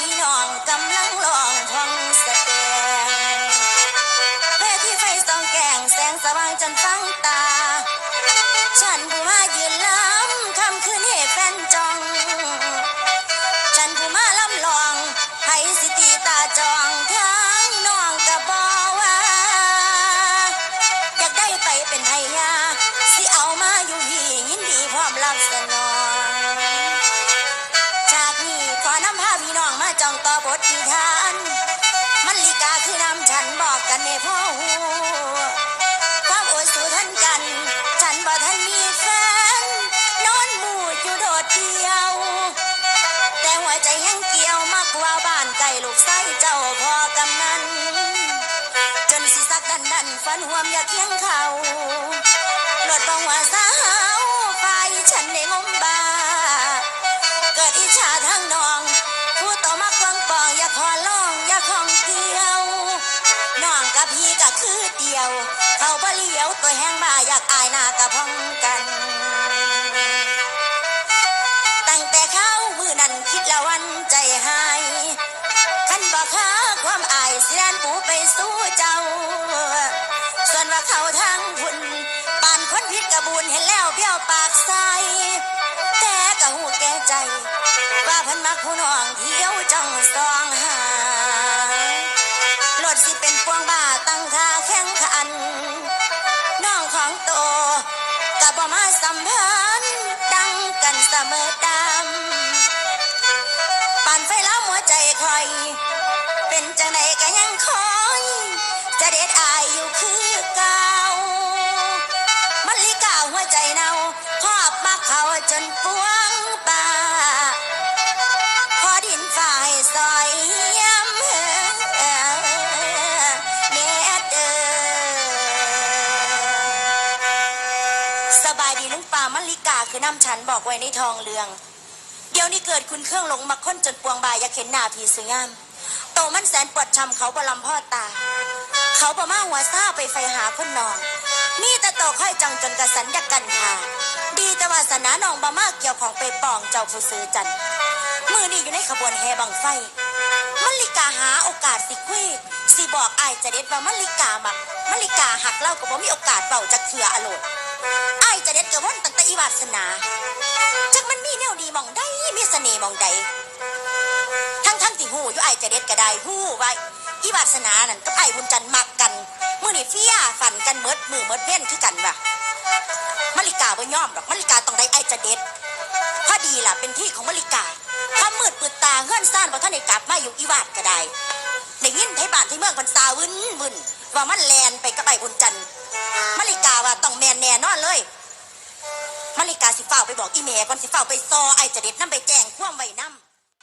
พี่น้องกำลังลองท่องสแตงเวทีไฟส่องแกงแสงสว่างจนฟังตา ฉันผู้มายืนล้ำคำคืนให้แฟนจอง ฉันผู้มาล้ำลองให้สิตีตาจองทั้งน้องกะบอว่า อยากได้ไปเป็นไทยาสิเอามาอยู่พี่ยินดีพร้อมรับสนอง ใจยังเกี่ยวมากกว่าบ้านไก่ลูกไส้เจ้าพอกำนันจนสิสักดันดันฝันหวมอยากเคียงเขาหลดบองว่าสาวไฟฉันได้งมบา เกิดอิจฉาทางนอง ผู้ต่อมักวังปองอย่าขอลองอย่าของเกี่ยวน้องกับพี่ก็คือเดียว เขาบ่เลี้ยวตัวแห้งมาอยากอายหน้ากะพอง เสียนปูไปสู้เจ้า ส่วนว่าเขาทางหุ่นปานคนผิดกระบุญเห็นแล้วเบี้ยวปากใสแต่กะหูแก่ใจ ว่าพันมักผู้น้องเที่ยวจ้องซองหารถสิเป็นพวงบ้าตั้งท่าแข่งขัน น้องของโตกับบ่มาสัมพันธ์ดังกันเสมอดำปั่นไฟแล้วหัวใจคอย เป็นจังใด สบายดีลุงปามะลิกาคือน้ำฉันบอกไว้ในทองเรือง เดี๋ยวนี้เกิดคุณเครื่องหลงมาค้นจนปวงบายอยากเห็นหน้าพีสวยงาม โตมันแสนปวดช้ำเขาบลำพ่อตา เขาบ่มาหัวซาไปไฟหาคนนองมีแต่โตค่อยจังจนกระสันยากกันค่ะ ดีแต่วาสนาน้องบ่มาเกี่ยวของไปปองเจ้าผู้ซื้อจันมือนี่อยู่ในขบวนแห่บังไฟมัลลิกาหาโอกาสสิคุยสิบอกอายจะเด็ดว่ามัลลิกามักมัลลิกาหักเล่าก็บ่มีโอกาสเบาจากเถื่ออโลด ไอายจะเด็ดกระว่นตั้งแต่อีวาสนาจักมันมีแนวดีหมองใดมีเสน่ห์หมองใดทั้งทั้งๆที่หูอยู่ไอายจะเด็ดก็ได้หูไว้อีวาสนานั่นกับไอ้ายบุญจันทร์มักกันมือนี่เฟียฝันกันเมิดมือเมิดเว้ยนคือกันว่ะมัลลิกาบ่ยอมดอกมัลลิกาต้องได้ไอ้ายจะเด็ด พอดีล่ะเป็นที่ของมริกาถ้ามืดปืดตาเฮือนซ่านว่าท่านได้กลับมาอยู่อีวาดก็ได้ได้ยินไทยบ้านที่เมืองพันซาวินวินว่ามันแลนไปกับไอ้บุญจันทร์มริกาว่าต้องแมนแน่นอน เลยมริกาสิเฝ้าไปบอกอีเมก่อนสิเฝ้าไปซอไอจะเด็ดน้ำไปแจงคว่ำไว้น้ำ